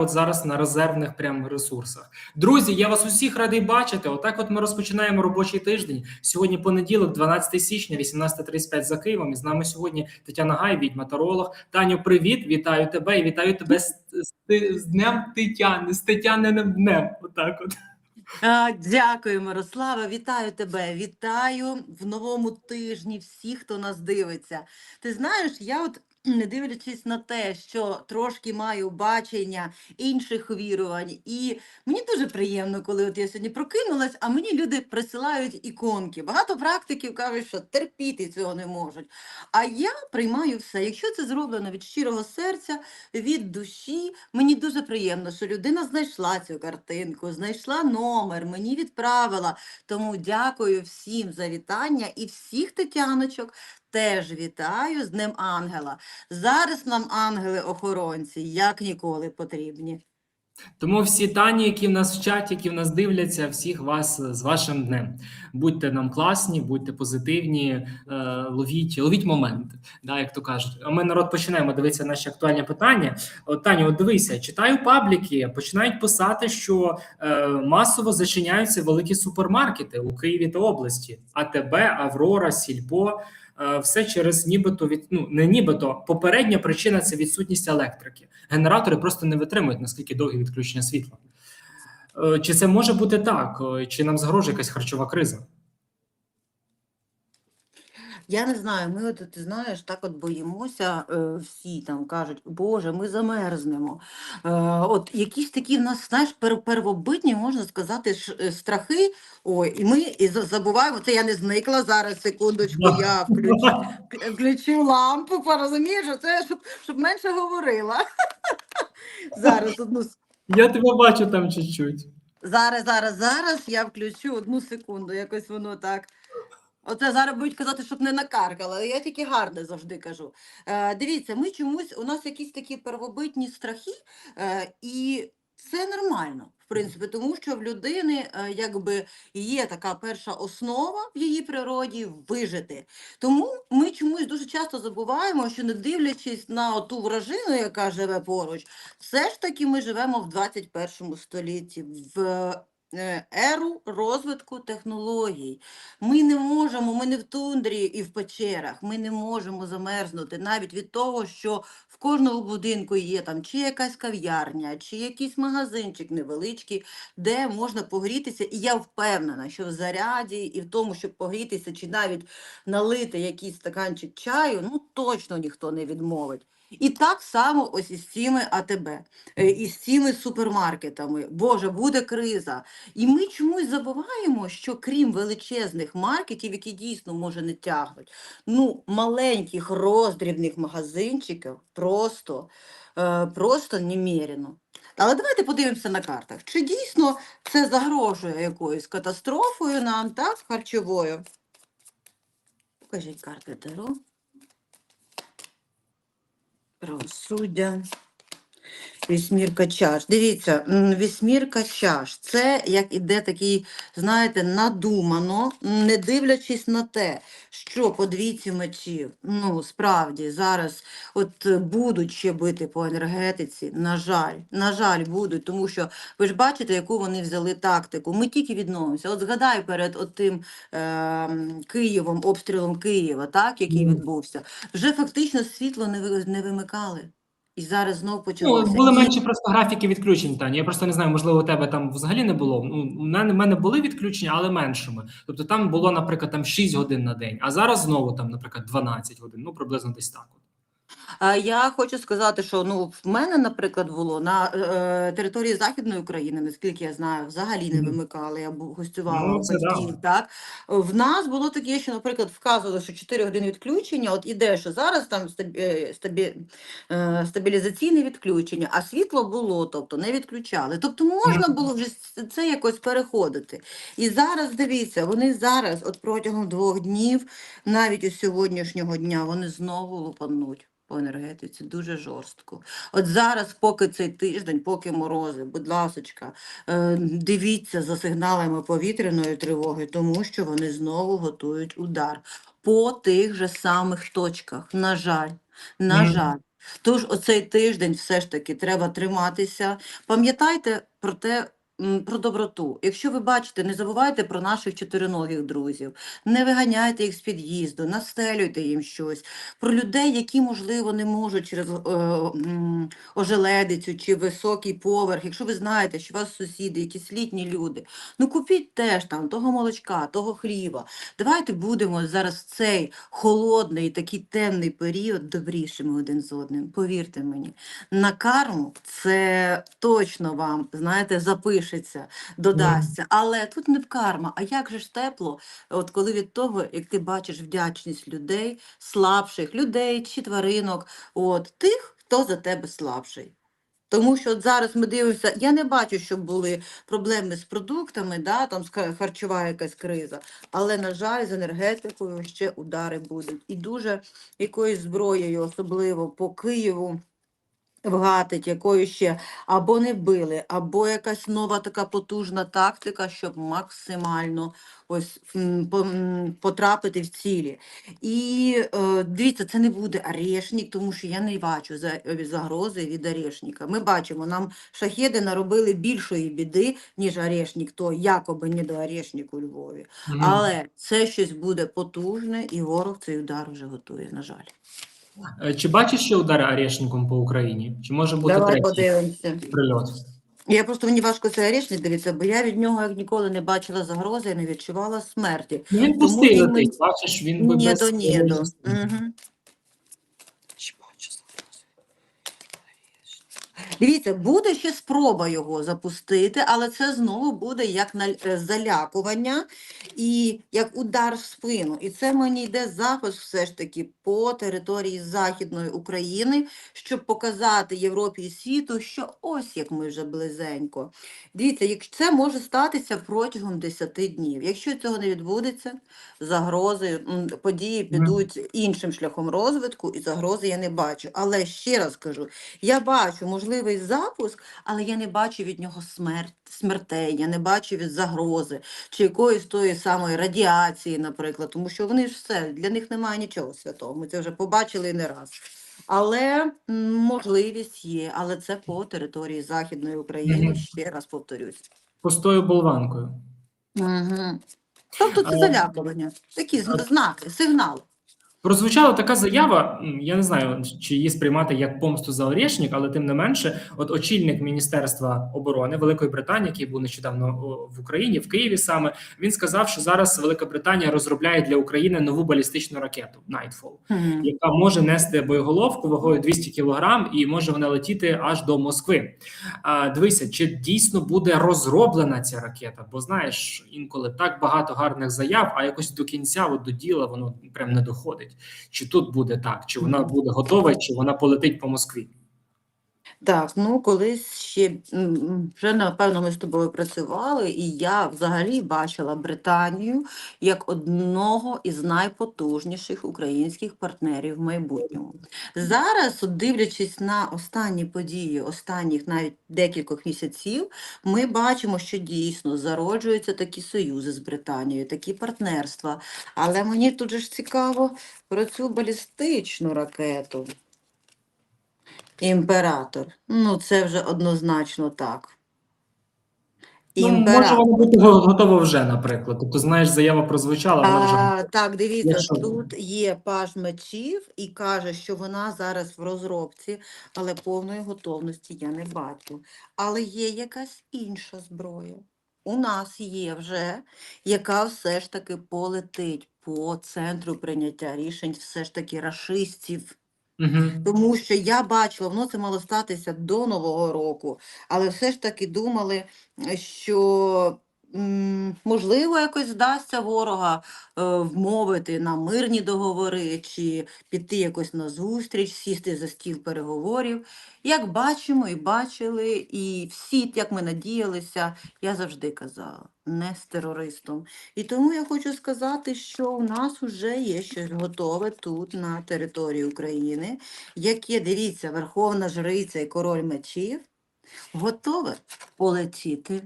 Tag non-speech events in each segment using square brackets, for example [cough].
От зараз на резервних прям ресурсах. Друзі, я вас усіх радий бачити. Отак, от ми розпочинаємо робочий тиждень. Сьогодні понеділок, 12 січня, 18.35 за Києвом. І з нами сьогодні Тетяна Гай, відьма таролог. Таню, привіт! Вітаю тебе і вітаю тебе з, з, з Днем Тетяни, з Тетяниним днем. Отак, от. Дякую, Мирослава. Вітаю тебе. Вітаю в новому тижні всіх, хто нас дивиться. Ти знаєш, я от не дивлячись на те, що трошки маю бачення інших вірувань, і мені дуже приємно, коли от я сьогодні прокинулась, а мені люди присилають іконки. Багато практиків кажуть, що терпіти цього не можуть. А я приймаю все. Якщо це зроблено від щирого серця, від душі, мені дуже приємно, що людина знайшла цю картинку, знайшла номер, мені відправила. Тому дякую всім за вітання і всіх тетяночок теж вітаю з Днем Ангела. Зараз нам ангели-охоронці, як ніколи, потрібні. Тому всі тані, які в нас в чаті, які в нас дивляться, всіх вас з вашим днем. Будьте нам класні, будьте позитивні, е, ловіть, ловіть момент, да, як то кажуть. А ми народ починаємо дивитися наші актуальні питання. От Таню, от дивися, читаю пабліки, починають писати, що е, масово зачиняються великі супермаркети у Києві та області. АТБ, Аврора, Сільпо. Е, Все через нібито від ну не нібито попередня причина це відсутність електрики. Генератори просто не витримують наскільки довгі відключення світла. Е, Чи це може бути так? Е, Чи нам загрожує якась харчова криза? Я не знаю, ми от ти знаєш, так от боїмося, е, всі там кажуть, Боже, ми замерзнемо. Е, от якісь такі в нас, знаєш, пер- первобитні, можна сказати, ш- е, страхи. Ой, і ми і за- забуваємо, це я не зникла зараз, секундочку, я включу, включу лампу, порозумієш, це щоб, щоб менше говорила. [laughs] Зараз одну с- Я тебе бачу там чуть-чуть. Зараз, зараз, зараз я включу одну секунду, якось воно так. Оце зараз будуть казати, щоб не накаркала, але я тільки гарне завжди кажу. Е, дивіться, ми чомусь, у нас якісь такі первобитні страхи, е, і це нормально, в принципі, тому що в людини е, якби є така перша основа в її природі вижити. Тому ми чомусь дуже часто забуваємо, що не дивлячись на ту вражину, яка живе поруч, все ж таки ми живемо в 21 столітті, в еру розвитку технологій. Ми не можемо, ми не в тундрі і в печерах, ми не можемо замерзнути навіть від того, що в кожному будинку є там чи якась кав'ярня, чи якийсь магазинчик невеличкий, де можна погрітися. І я впевнена, що в заряді і в тому, щоб погрітися, чи навіть налити якийсь стаканчик чаю, ну точно ніхто не відмовить. І так само ось із цими АТБ, е, із цими супермаркетами. Боже, буде криза. І ми чомусь забуваємо, що крім величезних маркетів, які дійсно може не тягнуть, ну маленьких роздрібних магазинчиків просто, е, просто неміряно. Але давайте подивимося на картах. Чи дійсно це загрожує якоюсь катастрофою нам, так, харчовою? Покажіть карти Таро. Правосуддя. Вісьмірка чаш. Дивіться, вісьмірка чаш. Це як іде такий, знаєте, надумано, не дивлячись на те, що по двійці мечів, ну, справді, зараз от будуть ще бити по енергетиці, на жаль, на жаль, будуть, тому що ви ж бачите, яку вони взяли тактику. Ми тільки відновимося. От згадай перед от тим е, Києвом, обстрілом Києва, так, який відбувся, вже фактично світло не, ви- не вимикали. І зараз знов Ну, були менше просто графіки відключень. Таня. Я просто не знаю, можливо, у тебе там взагалі не було. Ну, у мене, у мене були відключення, але меншими. Тобто там було, наприклад, там 6 годин на день, а зараз знову там, наприклад, 12 годин. Ну, приблизно десь так. Я хочу сказати, що ну в мене, наприклад, було на е, території Західної України, наскільки я знаю, взагалі не вимикали. Я гостювала Ну, це да. Так в нас було таке, що, наприклад, вказували, що 4 години відключення. От іде, що зараз там стабі, е, стабі, е, стабілізаційне відключення, а світло було, тобто не відключали. Тобто можна було вже це якось переходити. І зараз дивіться, вони зараз, от протягом двох днів, навіть у сьогоднішнього дня, вони знову лупануть по енергетиці дуже жорстко. От зараз, поки цей тиждень, поки морози, будь ласочка, е, дивіться за сигналами повітряної тривоги, тому що вони знову готують удар по тих же самих точках. На жаль, на жаль. Тож оцей тиждень все ж таки треба триматися. Пам'ятайте про те, про доброту. Якщо ви бачите, не забувайте про наших чотириногих друзів, не виганяйте їх з під'їзду, настелюйте їм щось. Про людей, які, можливо, не можуть через е, ожеледицю чи високий поверх. Якщо ви знаєте, що у вас сусіди, якісь літні люди, ну купіть теж там того молочка, того хліба. Давайте будемо зараз в цей холодний, такий темний період добрішими один з одним. Повірте мені, на карму це точно вам, знаєте, запишеться, додасться. Але тут не в карма, а як же ж тепло, от коли від того, як ти бачиш вдячність людей, слабших людей чи тваринок, от тих, хто за тебе слабший. Тому що от зараз ми дивимося, я не бачу, щоб були проблеми з продуктами, да, там харчова якась криза. Але, на жаль, з енергетикою ще удари будуть. І дуже якоюсь зброєю, особливо по Києву, вгатить, якою ще або не били, або якась нова така потужна тактика, щоб максимально ось потрапити в цілі. І е, дивіться, це не буде орешник, тому що я не бачу е, загрози від орешника. Ми бачимо, нам шахеди наробили більшої біди, ніж орешник, то якоби не до орешнику у Львові. Мгм. Але це щось буде потужне, і ворог цей удар вже готує, на жаль. Е, Чи бачиш ще удари орешником по Україні? Чи може бути Давай третій подивимося. прильот? Я просто мені важко цей орешник дивитися, бо я від нього як ніколи не бачила загрози і не відчувала смерті. Ну, він пустий летить, бачиш, він би Ні без до ні до. Угу. Дивіться, буде ще спроба його запустити, але це знову буде як е, залякування і як удар в спину. І це мені йде запис все ж таки по території Західної України, щоб показати Європі і світу, що ось як ми вже близенько. Дивіться, якщо це може статися протягом 10 днів. Якщо цього не відбудеться, загрози, події підуть іншим шляхом розвитку, і загрози я не бачу. Але ще раз кажу, я бачу можливий запуск, але я не бачу від нього смерть, смертей, я не бачу від загрози чи якоїсь тої самої радіації, наприклад, тому що вони ж все, для них немає нічого святого. Ми це вже побачили не раз. Але можливість є, але це по території Західної України, ще раз повторюсь. Пустою болванкою. Угу. Тобто це залякування, такі зна- знаки, сигнали. Прозвучала така заява. Я не знаю, чи її сприймати як помсту за Орешник, але тим не менше, от очільник Міністерства оборони Великої Британії, який був нещодавно в Україні, в Києві саме, він сказав, що зараз Велика Британія розробляє для України нову балістичну ракету Nightfall, Мгм. яка може нести боєголовку вагою 200 кілограм, і може вона летіти аж до Москви. А, дивися, чи дійсно буде розроблена ця ракета? Бо знаєш, інколи так багато гарних заяв, а якось до кінця, от до діла, воно прям не доходить. Чи тут буде так? Чи вона буде готова, чи вона полетить по Москві? Так, ну колись ще вже напевно ми з тобою працювали, і я взагалі бачила Британію як одного із найпотужніших українських партнерів в майбутньому. Зараз, от дивлячись на останні події, останніх навіть декількох місяців, ми бачимо, що дійсно зароджуються такі союзи з Британією, такі партнерства. Але мені тут же ж цікаво про цю балістичну ракету. Імператор. Ну, це вже однозначно так. Ну, може Імператор. вона бути го- готова вже, наприклад. Тобто, знаєш, заява прозвучала, вона вже А, так, дивіться, Якщо- тут є паж мечів і каже, що вона зараз в розробці, але повної готовності я не бачу. Але є якась інша зброя. У нас є вже, яка все ж таки полетить по центру прийняття рішень, все ж таки рашистів. Мгм. Тому що я бачила, воно це мало статися до Нового року, але все ж таки думали, що м, можливо якось вдасться ворога е, вмовити на мирні договори чи піти якось на зустріч, сісти за стіл переговорів. Як бачимо і бачили, і всі, як ми надіялися, я завжди казала, не з терористом. І тому я хочу сказати, що у нас вже є щось готове тут, на території України яке, дивіться, Верховна Жриця і Король мечів готове полетіти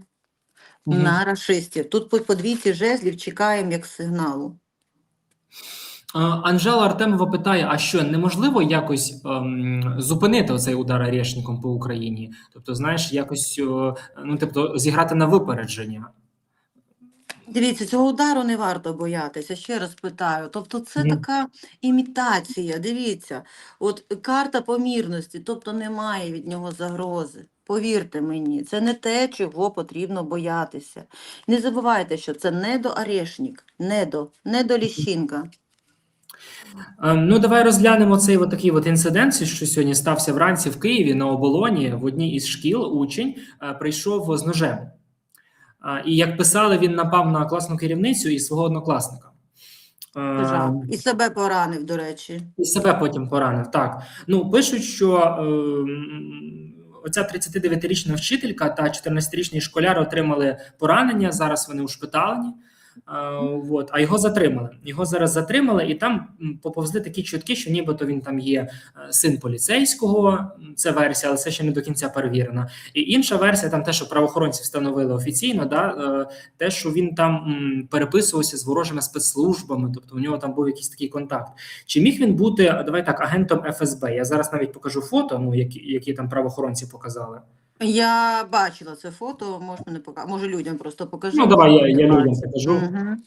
Мгм. на рашистів. Тут по по двійці жезлів чекаємо як сигналу. Анжела Артемова питає: а що неможливо якось ем, зупинити оцей удар арешником по Україні? Тобто, знаєш, якось е, ну тобто зіграти на випередження. Дивіться, цього удару не варто боятися, ще раз питаю. Тобто це Мгм. така імітація. Дивіться, от карта помірності, тобто немає від нього загрози. Повірте мені, це не те, чого потрібно боятися. Не забувайте, що це не до Орешник, не до, не до Ліщинка. Е, Ну, давай розглянемо цей от такий от інцидент, що сьогодні стався вранці в Києві на оболоні в одній із шкіл. Учень е, прийшов з ножем. І як писали, він напав на класну керівницю і свого однокласника. І себе поранив, до речі. І себе потім поранив. Так. Ну, пишуть, що е, оця 39-річна вчителька та 14-річний школяр отримали поранення. Зараз вони ушпиталені. От, а його затримали. Його зараз затримали, і там поповзли такі чутки, що нібито він там є е, син поліцейського. Це версія, але це ще не до кінця перевірена. І інша версія, там те, що правоохоронці встановили офіційно, да, е, те, що він там переписувався з ворожими спецслужбами, тобто у нього там був якийсь такий контакт. Чи міг він бути, давай так, агентом ФСБ? Я зараз навіть покажу фото, ну які, які там правоохоронці показали. Я бачила це фото, можна не показати. Може, людям просто покажу. Ну, давай я, я людям покажу. Мгм.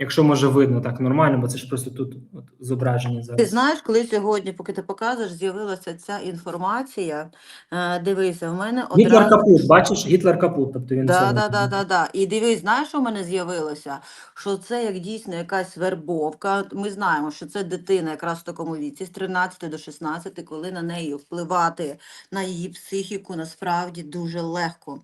Якщо може видно так нормально, бо це ж просто тут от, зображення Ти знаєш, коли сьогодні, поки ти показуєш, з'явилася ця інформація. Е, дивися, в мене Гітлер капут, бачиш, Гітлер капут. Тобто він Да, да, да, да, да. І дивись, знаєш, що в мене з'явилося? Що це як дійсно якась вербовка. Ми знаємо, що це дитина якраз в такому віці, з 13 до 16, коли на неї впливати на її психіку насправді дуже легко.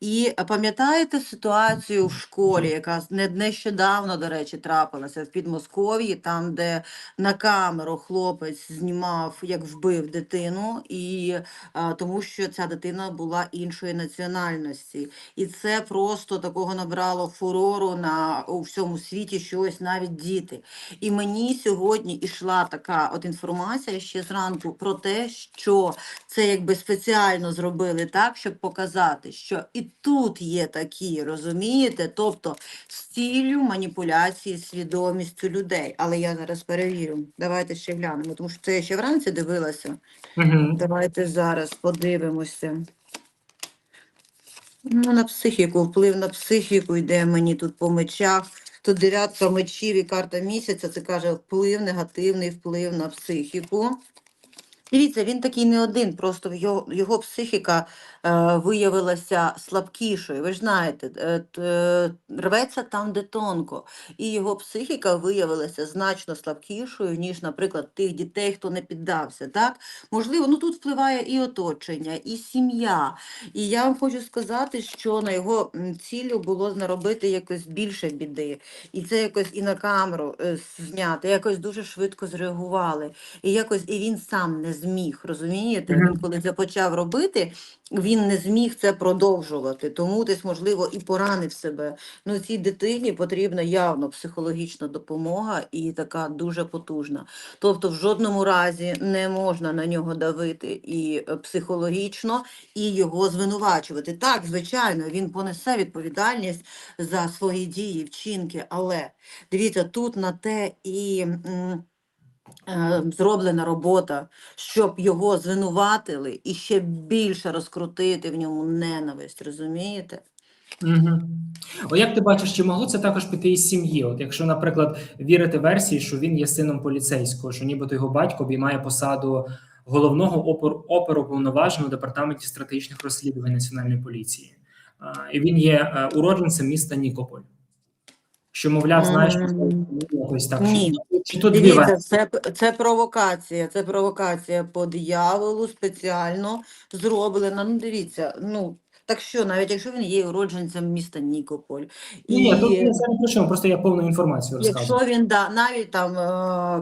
І пам'ятаєте ситуацію в школі, яка не нещодавно, до речі, трапилася в Підмосков'ї, там, де на камеру хлопець знімав, як вбив дитину, і а, тому що ця дитина була іншої національності. І це просто такого набрало фурору на у всьому світі, що ось навіть діти. І мені сьогодні йшла така от інформація ще зранку про те, що це якби спеціально зробили так, щоб показати, що і тут є такі, розумієте? Тобто з ціллю маніпуляції свідомістю людей. Але я зараз перевірю. Давайте ще глянемо, тому що це я ще вранці дивилася. Угу. Давайте зараз подивимося. Ну, на психіку, вплив на психіку йде мені тут по мечах. Тут дев'ятка мечів і карта місяця. Це каже вплив, негативний вплив на психіку. Дивіться, він такий не один, просто його, його психіка е, виявилася слабкішою. Ви ж знаєте, е, е, рветься там, де тонко. І його психіка виявилася значно слабкішою, ніж, наприклад, тих дітей, хто не піддався. Так? Можливо, ну тут впливає і оточення, і сім'я. І я вам хочу сказати, що на його м, ціллю було наробити якось більше біди. І це якось і на камеру е, зняти, якось дуже швидко зреагували. І якось і він сам не зміг, розумієте? Він коли це почав робити, він не зміг це продовжувати. Тому десь, можливо, і поранив себе. Ну, цій дитині потрібна явно психологічна допомога і така дуже потужна. Тобто, в жодному разі не можна на нього давити і е, психологічно, і його звинувачувати. Так, звичайно, він понесе відповідальність за свої дії, вчинки, але дивіться, тут на те і. м, Зроблена робота, щоб його звинуватили і ще більше розкрутити в ньому ненависть, розумієте? Угу. О, як ти бачиш, чи могло це також піти із сім'ї? От якщо, наприклад, вірити версії, що він є сином поліцейського, що нібито його батько обіймає посаду головного опер, оперуповноваженого департаменті стратегічних розслідувань національної поліції, А, і він є е, уродженцем міста Нікополь. Що, мовляв, знаєш, якось так. ні. Чи, то дві Дивіться, версії? це, це провокація, це провокація по дияволу спеціально зроблена. Ну, дивіться, ну так що, навіть якщо він є уродженцем міста Нікополь, Ні, ні, тут і я це не про чому, просто я повну інформацію розказую. якщо він да, навіть там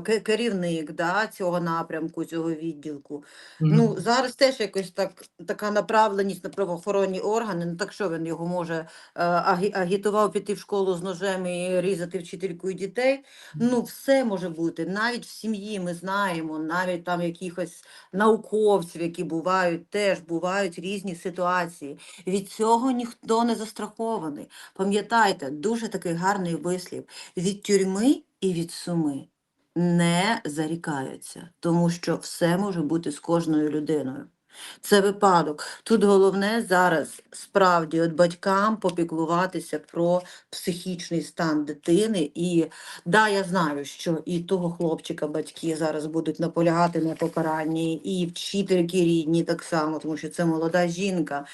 е, керівник да, цього напрямку, цього відділку, Мгм. Ну, зараз теж якось так, така направленість на правоохоронні органи. Ну так що він його може е, агі- агітував піти в школу з ножем і різати вчительку і дітей. Ну, все може бути. Навіть в сім'ї ми знаємо, навіть там якихось науковців, які бувають, теж бувають різні ситуації. Від цього ніхто не застрахований. Пам'ятайте, дуже такий гарний вислів: від тюрми і від суми не зарікаються, тому що все може бути з кожною людиною. Це випадок. Тут головне зараз справді от батькам попіклуватися про психічний стан дитини. І да, я знаю, що і того хлопчика батьки зараз будуть наполягати на покаранні, і вчительки рідні так само, тому що це молода жінка.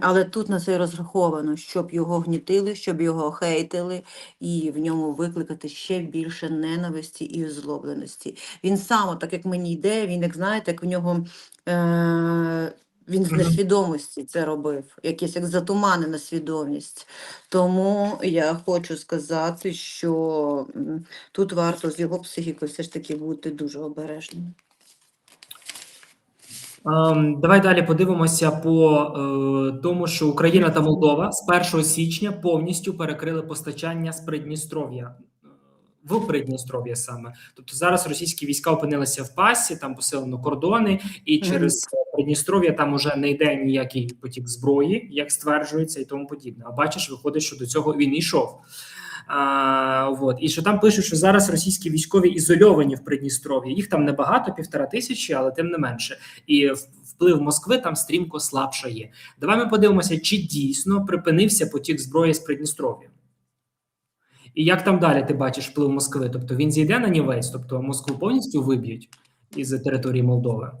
Але тут на це розраховано, щоб його гнітили, щоб його хейтили, і в ньому викликати ще більше ненависті і озлобленості. Він сам, так як мені йде, він, як знаєте, як в нього е- він з несвідомості це робив, якась як затуманена свідомість. Тому я хочу сказати, що тут варто з його психікою все ж таки бути дуже обережним. Ем, Давай далі подивимося по е, тому, що Україна та Молдова з 1 січня повністю перекрили постачання з Придністров'я. е, В Придністров'я саме, тобто зараз російські війська опинилися в пасі, там посилено кордони, і через Придністров'я там уже не йде ніякий потік зброї, як стверджується, і тому подібне. А бачиш, виходить, що до цього він йшов. А, вот. І що там пишуть, що зараз російські військові ізольовані в Придністров'ї. Їх там небагато, півтора тисячі, але тим не менше. І вплив Москви там стрімко слабшає. Давай ми подивимося, чи дійсно припинився потік зброї з Придністров'я. І як там далі ти бачиш вплив Москви? Тобто він зійде на нівець, тобто Москву повністю виб'ють із території Молдови.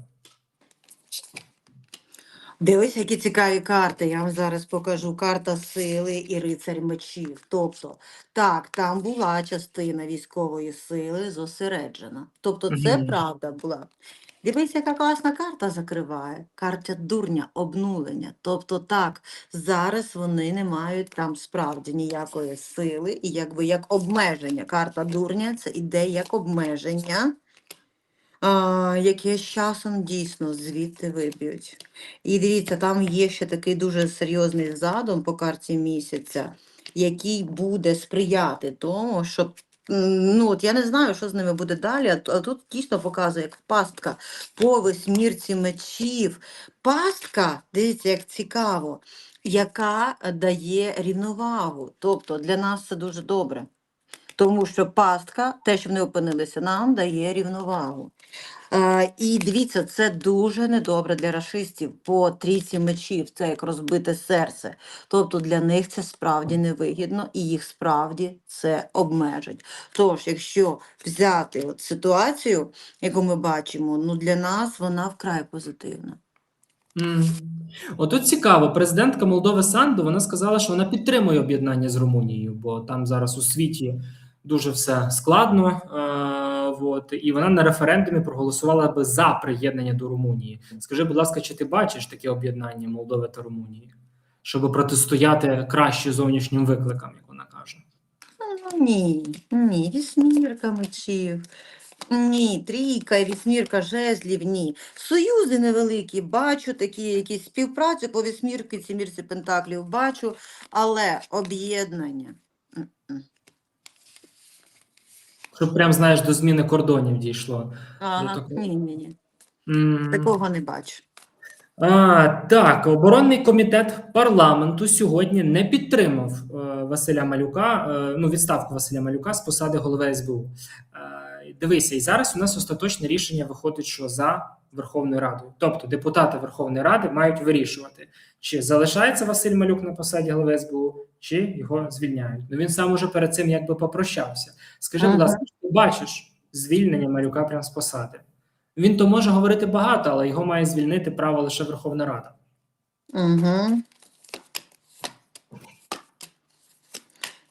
Дивись, які цікаві карти. Я вам зараз покажу. Карта сили і рицарь мечів. Тобто, так, там була частина військової сили зосереджена. Тобто, це Мгм. правда була. Дивись, яка класна карта закриває. Карта дурня, обнулення. Тобто, так, зараз вони не мають там справді ніякої сили, і якби як обмеження. Карта дурня це іде як обмеження. Яке з часом дійсно звідти виб'ють. І дивіться, там є ще такий дуже серйозний задум по карті місяця, який буде сприяти тому, щоб. Ну, от я не знаю, що з ними буде далі, а тут дійсно показує, як пастка по восьмірці мечів. Пастка, дивіться, як цікаво, яка дає рівновагу. Тобто для нас це дуже добре. Тому що пастка, те, що вони опинилися, нам дає рівновагу. Е, і дивіться, це дуже недобре для рашистів по трійці мечів, це як розбите серце. Тобто для них це справді невигідно і їх справді це обмежить. Тож, якщо взяти от ситуацію, яку ми бачимо, ну для нас вона вкрай позитивна. М. Отут цікаво, президентка Молдови Санду вона сказала, що вона підтримує об'єднання з Румунією, бо там зараз у світі дуже все складно. Е, вот, і вона на референдумі проголосувала би за приєднання до Румунії. Скажи, будь ласка, чи ти бачиш таке об'єднання Молдови та Румунії, щоб протистояти краще зовнішнім викликам, як вона каже? Ну, ні, ні, вісьмірка мечів. Ні, трійка, і вісьмірка жезлів, ні. Союзи невеликі, бачу такі якісь співпрацю по вісьмірки, сімірці пентаклів бачу, але об'єднання. Щоб прям знаєш до зміни кордонів дійшло. Ага, такого. ні, ні, ні. М. Такого не бачу. А, так, оборонний комітет парламенту сьогодні не підтримав е, Василя Малюка, е, ну відставку Василя Малюка з посади голови СБУ. Е, дивися, і зараз у нас остаточне рішення виходить, що за Верховною Радою. Тобто депутати Верховної Ради мають вирішувати, чи залишається Василь Малюк на посаді голови СБУ, чи його звільняють. Ну він сам уже перед цим якби попрощався. Скажи, будь ласка, ти бачиш звільнення Малюка прямо з посади? Він то може говорити багато, але його має звільнити право лише Верховна Рада. Угу.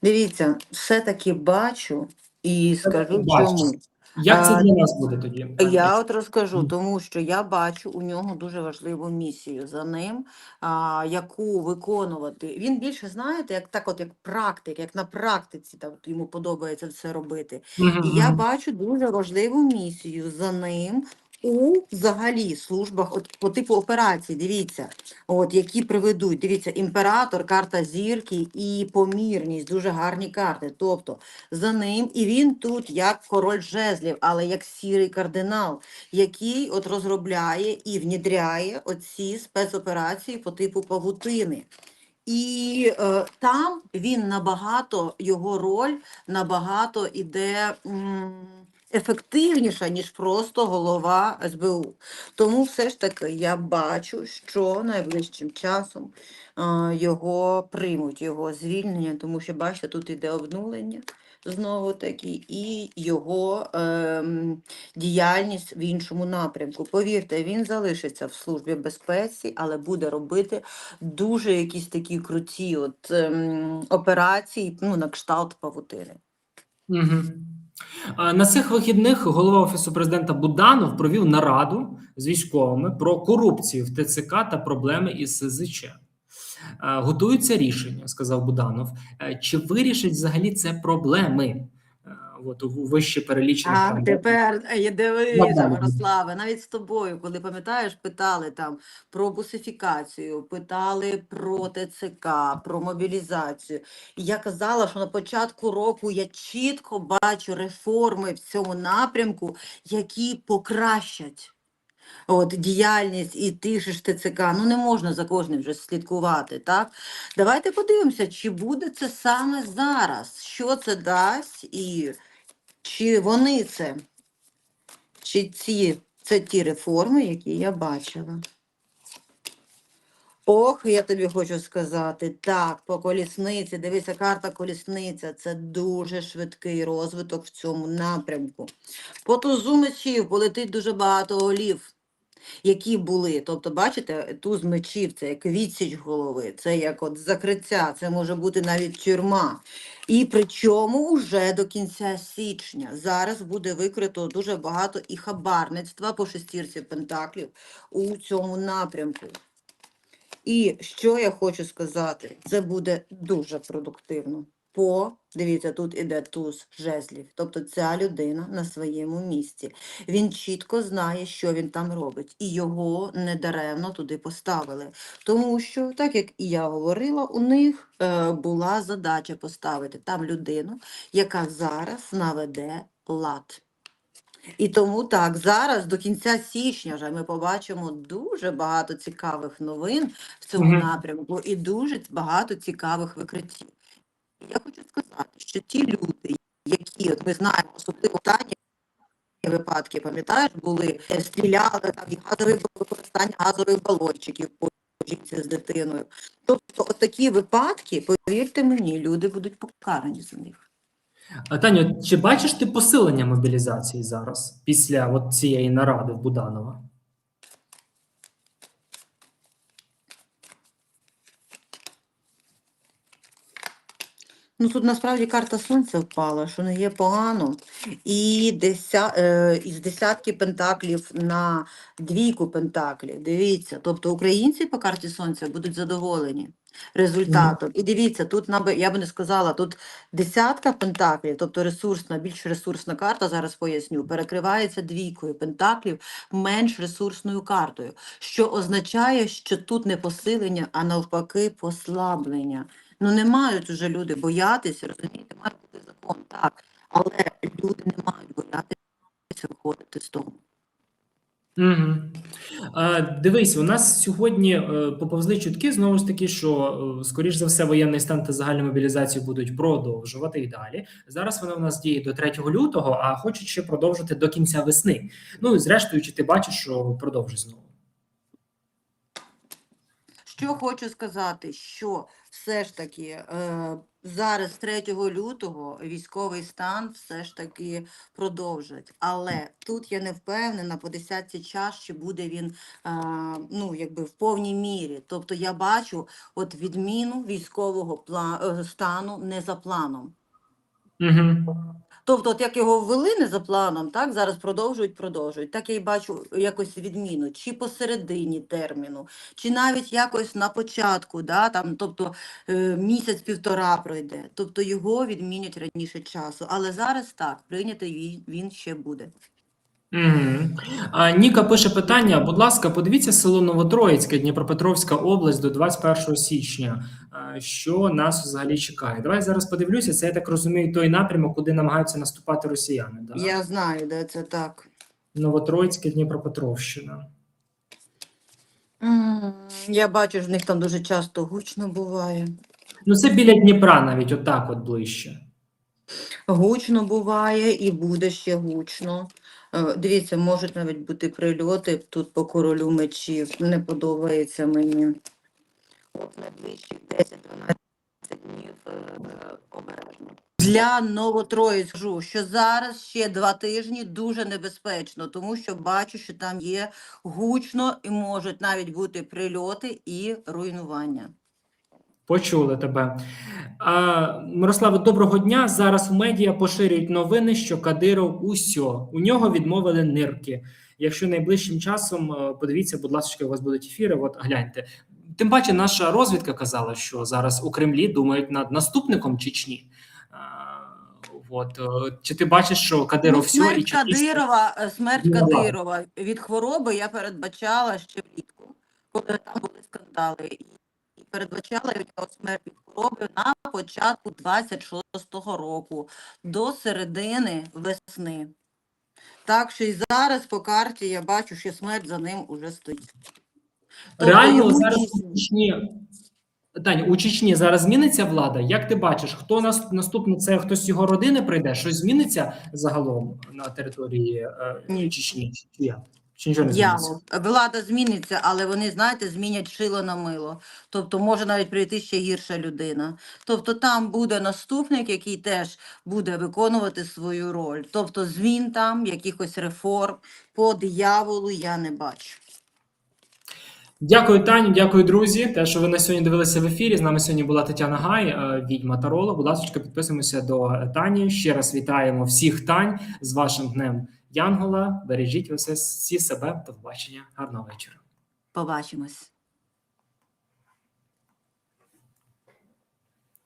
Дивіться, все-таки бачу і скажу чому. Як це для нас буде тоді? Я от розкажу, тому що я бачу у нього дуже важливу місію за ним, а, яку виконувати. Він більше, знаєте, як так, от як практик, як на практиці там йому подобається все робити. І я бачу дуже важливу місію за ним у взагалі службах от, по типу операцій. Дивіться, от які приведуть. Дивіться, імператор, карта зірки і помірність дуже гарні карти. Тобто за ним, і він тут як король жезлів, але як сірий кардинал, який от розробляє і внідряє оці спецоперації по типу павутини. І е, там він набагато, його роль набагато іде м, ефективніша, ніж просто голова СБУ. Тому все ж таки я бачу, що найближчим часом а, його приймуть, його звільнення, тому що бачите, тут іде обнулення знову таки, і його ем, діяльність в іншому напрямку. Повірте, він залишиться в службі безпеці, але буде робити дуже якісь такі круті от, ем, операції, ну, на кшталт павутини. Угу. На цих вихідних голова офісу президента Буданов провів нараду з військовими про корупцію в ТЦК та проблеми із СЗЧ. Готується Готуються рішення, сказав Буданов. Е, Чи вирішить взагалі це проблеми? От у вище перелічених А там тепер е, дивися. Мирославе, навіть з тобою, коли пам'ятаєш, питали там про бусифікацію, питали про ТЦК, про мобілізацію. І я казала, що на початку року я чітко бачу реформи в цьому напрямку, які покращать. От діяльність і же ж ТЦК, ну не можна за кожним вже слідкувати, так? Давайте подивимося, чи буде це саме зараз, що це дасть, і чи вони це, чи ці, це ті реформи, які я бачила. Ох, я тобі хочу сказати, так, по колісниці, дивися, карта колісниця, це дуже швидкий розвиток в цьому напрямку. По тузу мечів полетить дуже багато голів, які були. Тобто, бачите, туз мечів це як відсіч голови, це як от закриття, це може бути навіть тюрма. І причому уже до кінця січня зараз буде викрито дуже багато і хабарництва по шестірці пентаклів у цьому напрямку. І що я хочу сказати, це буде дуже продуктивно. По, дивіться, тут іде туз жезлів. Тобто ця людина на своєму місці. Він чітко знає, що він там робить, і його недаремно туди поставили. Тому що, так як і я говорила, у них е, була задача поставити там людину, яка зараз наведе лад. І тому так, зараз до кінця січня вже ми побачимо дуже багато цікавих новин в цьому напрямку і дуже багато цікавих викриттів. Я хочу сказати, що ті люди, які от ми знаємо, особливо останні випадки, пам'ятаєш, були е, стріляли там і газове використання газових балончиків по жінці з дитиною. Тобто, от такі випадки, повірте мені, люди будуть покарані за них. А, Таню, чи бачиш ти посилення мобілізації зараз після от цієї наради в Буданова? Ну тут насправді карта сонця впала, що не є погано. І деся, е, із десятки пентаклів на двійку пентаклів. Дивіться, тобто українці по карті сонця будуть задоволені результатом. І дивіться, тут я би не сказала, тут десятка пентаклів, тобто ресурсна, більш ресурсна карта, зараз поясню, перекривається двійкою пентаклів менш ресурсною картою, що означає, що тут не посилення, а навпаки послаблення. Ну не мають уже люди боятися, розумієте, має бути закон, так, але люди не мають боятися виходити з того. Угу. А, дивись, у нас сьогодні е, поповзли чутки знову ж таки, що е, скоріш за все воєнний стан та загальну мобілізацію будуть продовжувати і далі. Зараз вона у нас діє до 3 лютого, а хочуть ще продовжити до кінця весни. Ну і зрештою, чи ти бачиш, що продовжить знову? Що хочу сказати, що все ж таки е, зараз 3 лютого військовий стан все ж таки продовжать. Але тут я не впевнена по десятці час, чи буде він е, ну, якби в повній мірі. Тобто я бачу от відміну військового пла- е, стану не за планом. Угу. Тобто, от як його ввели не за планом, так зараз продовжують, продовжують. Так я й бачу якось відміну, чи посередині терміну, чи навіть якось на початку, да, там, тобто е, місяць-півтора пройде. Тобто його відмінять раніше часу. Але зараз так, прийнятий він, він ще буде. Угу. А, Ніка пише питання. Будь ласка, подивіться село Новотроїцьке, Дніпропетровська область до 21 січня. А, Що нас взагалі чекає? Давай зараз подивлюся. Це я так розумію, той напрямок, куди намагаються наступати росіяни. Да? Я знаю, де це так. Новотроїцьке, Дніпропетровщина. М, Я бачу, що в них там дуже часто гучно буває. Ну, це біля Дніпра, навіть отак, от ближче. Гучно буває і буде ще гучно. Е, Дивіться, можуть навіть бути прильоти тут по королю мечів. Не подобається мені. От найближчі 10-12 днів е, обережно. Для Новотроїць кажу, що зараз ще два тижні дуже небезпечно, тому що бачу, що там є гучно і можуть навіть бути прильоти і руйнування. Почули тебе. А, Мирославе, доброго дня. Зараз в медіа поширюють новини, що Кадиров усьо. У нього відмовили нирки. Якщо найближчим часом е, подивіться, будь ласка, у вас будуть ефіри. От гляньте. Тим паче, наша розвідка казала, що зараз у Кремлі думають над наступником Чечні. А, От е, чи ти бачиш, що Кадиров Ну, і смерть чекістські- Кадирова, е, смерть. Кадирова від хвороби я передбачала ще влітку, коли там були скандали. Передбачала його смерть від хвороби на початку 26-го року, до середини весни. Так що і зараз по карті я бачу, що смерть за ним уже стоїть. Тобто Реально йому зараз у Чечні Тань, у Чечні зараз зміниться влада. Як ти бачиш, хто нас наступний? Це хтось з його родини прийде? Щось зміниться загалом на території е, Ні. Чечні? Чи як? Чи нічого не зміниться? Дьявол. Влада зміниться, але вони, знаєте, змінять шило на мило. Тобто може навіть прийти ще гірша людина. Тобто там буде наступник, який теж буде виконувати свою роль. Тобто змін там, якихось реформ по дияволу я не бачу. Дякую, Таню, дякую, друзі. Те, що ви на сьогодні дивилися в ефірі. З нами сьогодні була Тетяна Гай, е, відьма Тарола. Будь ласка, підписуємося до Тані. Ще раз вітаємо всіх Тань з вашим днем Янгола. Бережіть усе всі себе. До побачення. Гарного вечора. Побачимось.